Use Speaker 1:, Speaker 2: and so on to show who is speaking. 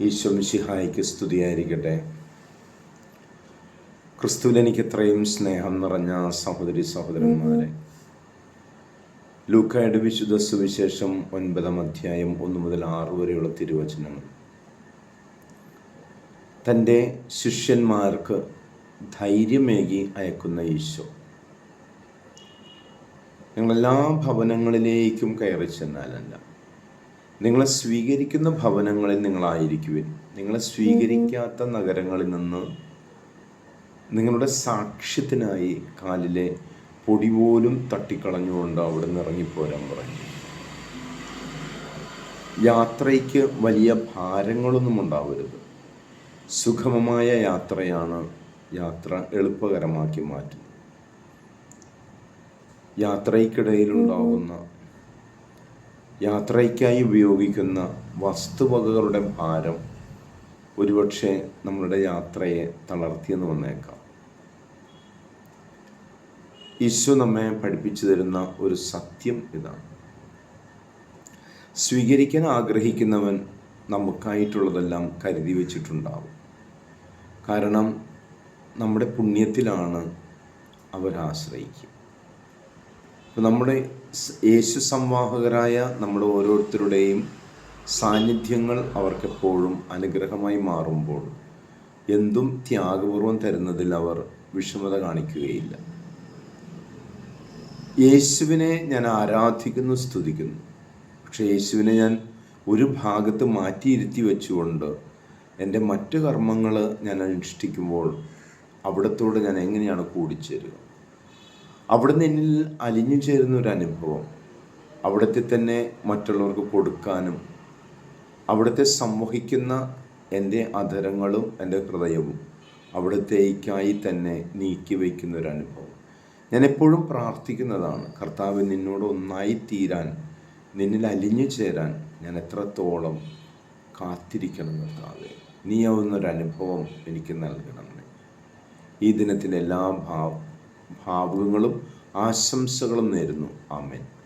Speaker 1: ഈശോ മിശിഹായിക്ക് സ്തുതിയായിരിക്കട്ടെ. ക്രിസ്തുവിൽ എനിക്ക് ഇത്രയും സ്നേഹം നിറഞ്ഞ സഹോദരി സഹോദരന്മാരെ. ലൂക്കായുടെ വിശുദ്ധ സുവിശേഷം ഒൻപതാം അധ്യായം ഒന്ന് മുതൽ ആറ് വരെയുള്ള തിരുവചനങ്ങൾ. തന്റെ ശിഷ്യന്മാർക്ക് ധൈര്യമേകി അയക്കുന്ന ഈശോ. നിങ്ങളെല്ലാ ഭവനങ്ങളിലേക്കും കയറി ചെന്നാലല്ല. നിങ്ങളെ സ്വീകരിക്കുന്ന ഭവനങ്ങളിൽ നിങ്ങളായിരിക്കുവിൻ. നിങ്ങളെ സ്വീകരിക്കാത്ത നഗരങ്ങളിൽ നിന്ന് നിങ്ങളുടെ സാക്ഷ്യത്തിനായി കാലിലെ പൊടി പോലും തട്ടിക്കളഞ്ഞുകൊണ്ട് അവിടെ നിന്ന് ഇറങ്ങിപ്പോരാൻ പറഞ്ഞു. യാത്രയ്ക്ക് വലിയ ഭാരങ്ങളൊന്നും ഉണ്ടാവരുത്. സുഗമമായ യാത്രയാണ് യാത്ര എളുപ്പകരമാക്കി മാറ്റുന്നത്. യാത്രയ്ക്കിടയിലുണ്ടാകുന്ന യാത്രയ്ക്കായി ഉപയോഗിക്കുന്ന വസ്തുവകകളുടെ ഭാരം ഒരുപക്ഷെ നമ്മളുടെ യാത്രയെ തളർത്തിയെന്ന് വന്നേക്കാം. ഈശോ നമ്മെ പഠിപ്പിച്ചു തരുന്ന ഒരു സത്യം ഇതാണ്. സ്വീകരിക്കാൻ ആഗ്രഹിക്കുന്നവൻ നമുക്കായിട്ടുള്ളതെല്ലാം കരുതി വച്ചിട്ടുണ്ടാവും. കാരണം നമ്മുടെ പുണ്യത്തിലാണ് അവരാശ്രയിക്കുക. അപ്പോൾ നമ്മുടെ യേശു സംവാഹകരായ നമ്മൾ ഓരോരുത്തരുടെയും സാന്നിധ്യങ്ങൾ അവർക്കെപ്പോഴും അനുഗ്രഹമായി മാറുമ്പോൾ എന്തും ത്യാഗപൂർവം തരുന്നതിൽ അവർ വിഷമത കാണിക്കുകയില്ല. യേശുവിനെ ഞാൻ ആരാധിക്കുന്നു സ്തുതിക്കുന്നു. പക്ഷെ യേശുവിനെ ഞാൻ ഒരു ഭാഗത്ത് മാറ്റിയിരുത്തി വെച്ചുകൊണ്ട് എന്റെ മറ്റു കർമ്മങ്ങൾ ഞാൻ അനുഷ്ഠിക്കുമ്പോൾ അവിടത്തോട് ഞാൻ എങ്ങനെയാണ് കൂടിച്ചേരുക? അവിടുന്ന് എന്നിൽ അലിഞ്ഞു ചേരുന്ന ഒരു അനുഭവം. അവിടുത്തെ തന്നെ മറ്റുള്ളവർക്ക് കൊടുക്കാനും അവിടുത്തെ സംവഹിക്കുന്ന എന്റെ അധരങ്ങളും എന്റെ ഹൃദയവും അവിടത്തേക്കായി തന്നെ നീക്കി വയ്ക്കുന്ന ഒരു അനുഭവം. ഞാൻ എപ്പോഴും പ്രാർത്ഥിക്കുന്നതാണ് കർത്താവ് നിന്നോട് ഒന്നായി തീരാൻ നിന്നിൽ അലിഞ്ഞു ചേരാൻ ഞാൻ എത്രത്തോളം കാത്തിരിക്കണം കർത്താവെ. ആവുന്നൊരനുഭവം എനിക്ക് നൽകണമേ. ഈ ദിനത്തിന്റെ എല്ലാ ഭാവ ഭാവുകങ്ങളും ആശംസകളും നേരുന്നു. ആമേൻ.